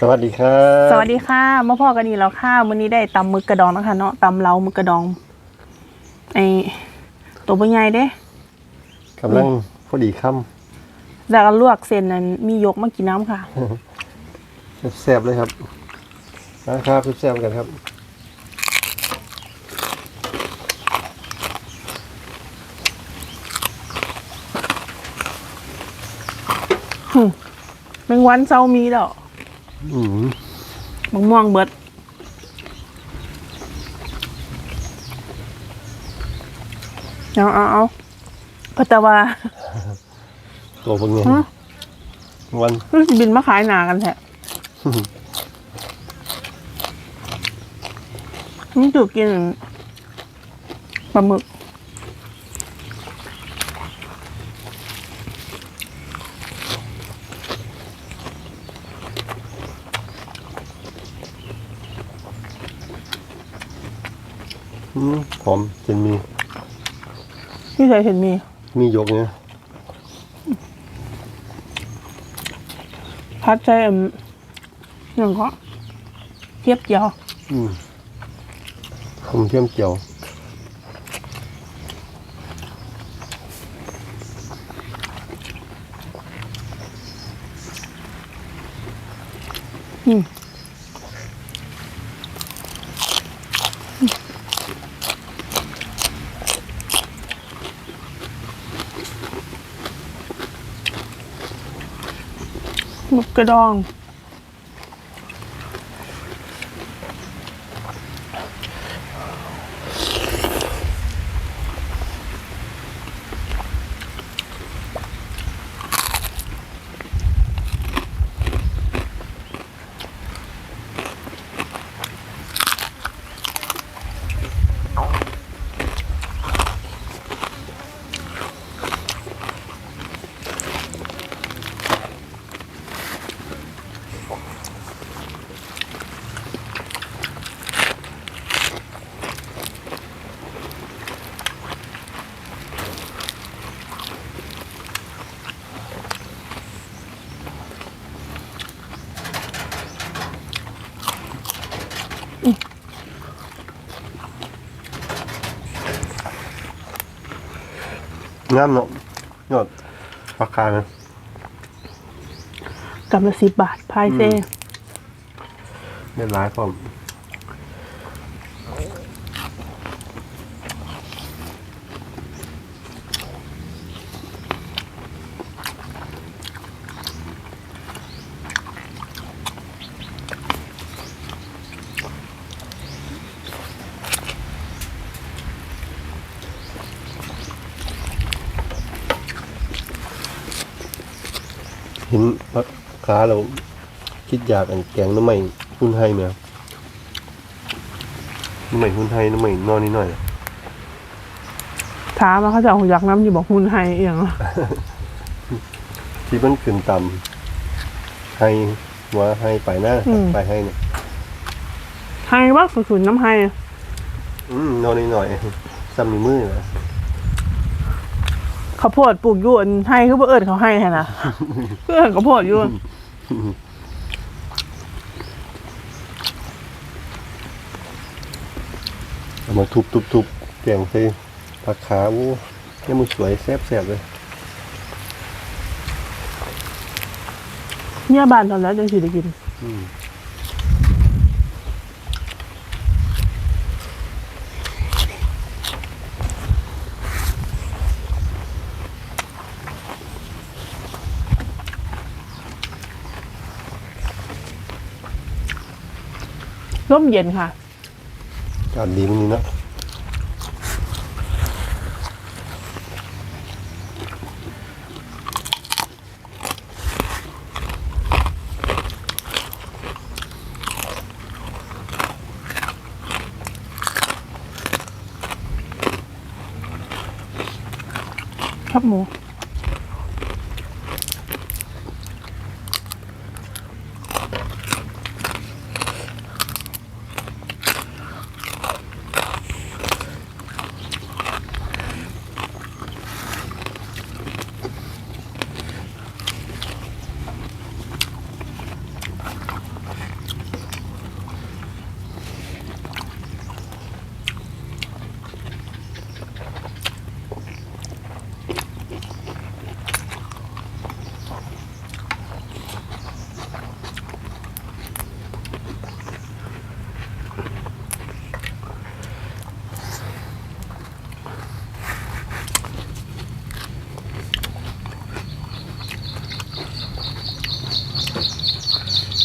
สวัสดีครับสวัสดีค่ะมาพ่อกันอีกแล้วค่ะวันนี้ได้ตำหมึกกระดองนะคะเนาะตำเล้าหมึกกระดองไอตัวเป็นไงเด้กำลังพอดีค่แล้วก็ลวกเส้นนั้นมียกมากินน้ำค่ะำแซ่บๆเลยครับนะครับแซ่บๆกันครับแมงวันเซามีแล้ว อืมมะม่วงเบิดเอาเอาเอาพัตวาตัวเป็นไงฮะวันรู้สึกบินมาขายหนากันแท้นี่จุกกินปลาหมึก อืมหอมเจนมีนี่ใส่เห็นมี มียกเนี่ยพัดใช้อันอย่างก็เทียบเจียวอืมผมเทียมเจียวอืม กกระดอง งามเนาะยอดราคานะกำละสิบบาทพายเซ่ได้ร้ายพร้อม ห็นราคาเราคิดอยากอันแกงน้ำใหม่หุ้นให้ไหมครับน้ำใหม่หุ้นให้น้ำใหม่นอนนิดหน่อยถามมาเขาจะเอาอยากน้ำอยู่บอกหุ่นไฮเอียงที่มันขึ้นต่ำให้ว่าให้ไปหน้าอืมไปให้เนี่ยไฮว่าสุดๆน้ำไฮอืมนอนนิดหน่อยซ้ำมีมือนะเขาวโพดปลูกอยุ่อันไฮคือบ่เอิญเขาให้แค่นะเพื่อนเขาวโพดอยุ่นเอามาทุบทุบทุบแกงใส่ผักขาวู้เนี่ยมันสวยแซ่บแซ่บเลยเนี่ยบานตอนแล้วจังสิได้กิน อืม ร่มเย็นค่ะอากาศดีมันนี้เนาะครับหมู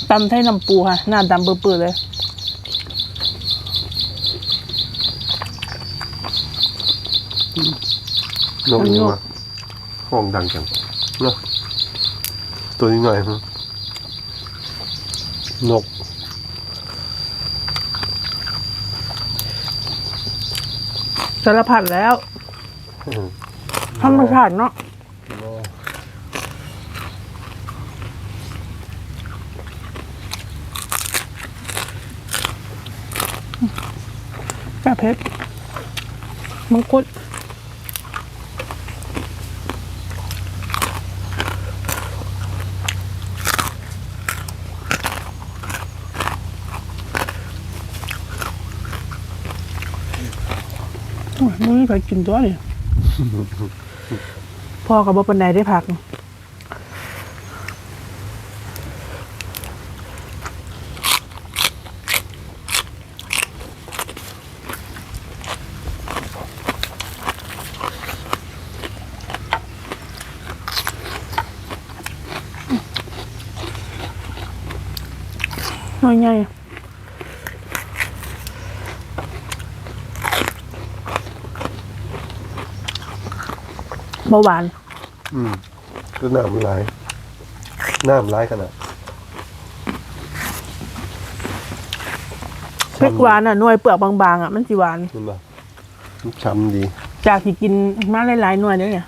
ตำไทยน้ำปูค่ะ หน้าดำเปื้อๆเลย นกนี่มาห้องดังจังเนาะตัวนี้หน่อยฮะนกสารพัดแล้วอืมธรรมชาติเนาะ ระเพชรมังคุดโอ้ยมึงนี่ไปกินตัวนี่ พ่อกับบ่ปันใดได้พัก น้อยใหญ่เบาหวาน อืมก็น้ำลาย น้ำลายขนาดพริกหวานอะหน่วยเปลือกบางๆอะมันสิหวาน เห็นป่ะมันช้ำดี จากที่กินมาหลายๆหน่วยเด้อเนี่ย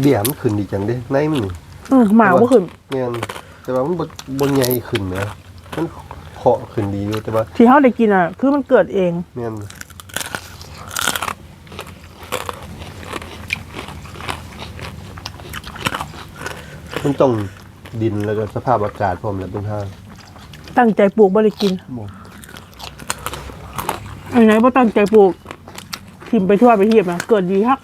เบี้ยมันขึ้นดีจังเด้ในมันนี่เออหมาบ่ขึ้น แม่นแต่ว่ามันบนบนใหญ่ขึ้นนะมันเคาะขึ้นดีอยู่แต่ว่าที่เฮาได้กินอะ คือมันเกิดเอง แม่นมันต้องดินแล้วก็สภาพอากาศพร้อมแล้วเป็นทางตั้งใจปลูกบ่ได้กิน บ่อันไหนบ่ตั้งใจปลูกทิมไปทั่วไปเทียบนะเกิดดีฮัก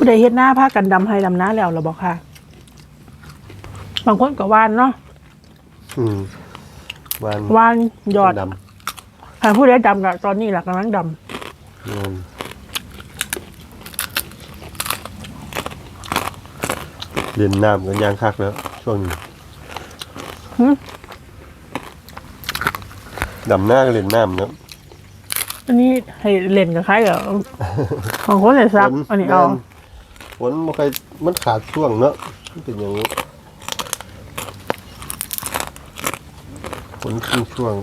ผู้ใดเฮ็ดหน้าผ้ากันดำให้ดำหน้าแล้วเราบอกค่ะ บางคนก็วานเนาะอืมวานวานหยอดดหาผู้ใดดำกับตอนนี้หลักกำลังดำอืมเล่นน้ำกันยางคักแล้ว ช่วงนี้ำหึดำหน้าก็เล่นน้ำเนาะอันนี้ให้เล่นกับใครเหรอบางคนเลยซักฝอันนี้เอา แม่ ฝนมันใครมันขาดช่วงเนาะมันเป็นอย่างนี้ฝนครึ่งช่วง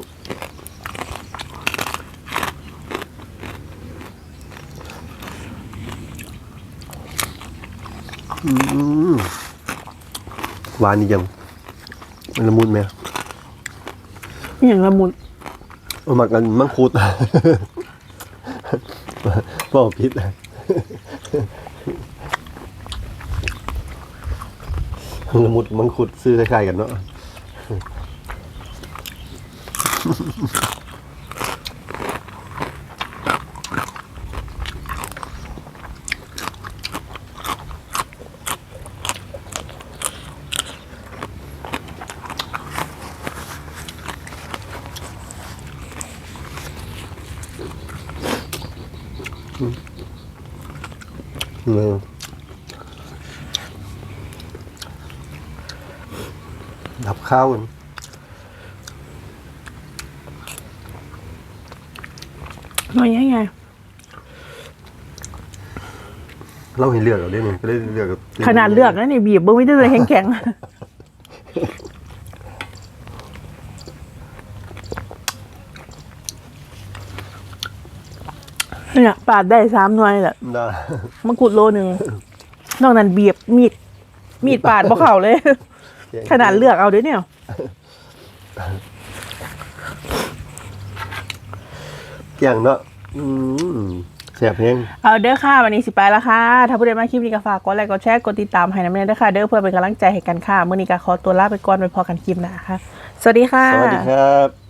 อืมหวานนี่ยังมันละมุนไหมอหย่างละมุนเอามากันมังคุดบอกพิษเละมุดมังคุดซื้อคล้ายๆกันเนาะเออดับ ข้าวกันหน่อยยังไง เราให้เลือกเอาได้หนึ่งก็ได้เลือกกับขนาดเลือกนะนี่บีบเบิ้งไม่ได้เลยแข็งๆเนี่ยปาดได้สามหน่วยแหละได้มะกรูดโลหนึ่งนอกนั้นเบียบมีด มีดปาดบ่เข่าเลย ขนาดเลือกเอาด้วยเนี่ยแกงเนาะอืมแซ่บแฮงเอาเด้อค่ะวันนี้สิไปแล้วค่ะ ถ้าผู้ใดมาคลิปนี้ก็ฝากกดไลค์กดแชร์กดติดตามให้นะแม่เด้อค่ะ เด้อเพื่อเป็นกำลังใจให้กันค่ะ มื้อนี้ก็ขอตัวลาไปก่อนไปพอกันคลิปหน้าค่ะ สวัสดีค่ะ สวัสดีครับ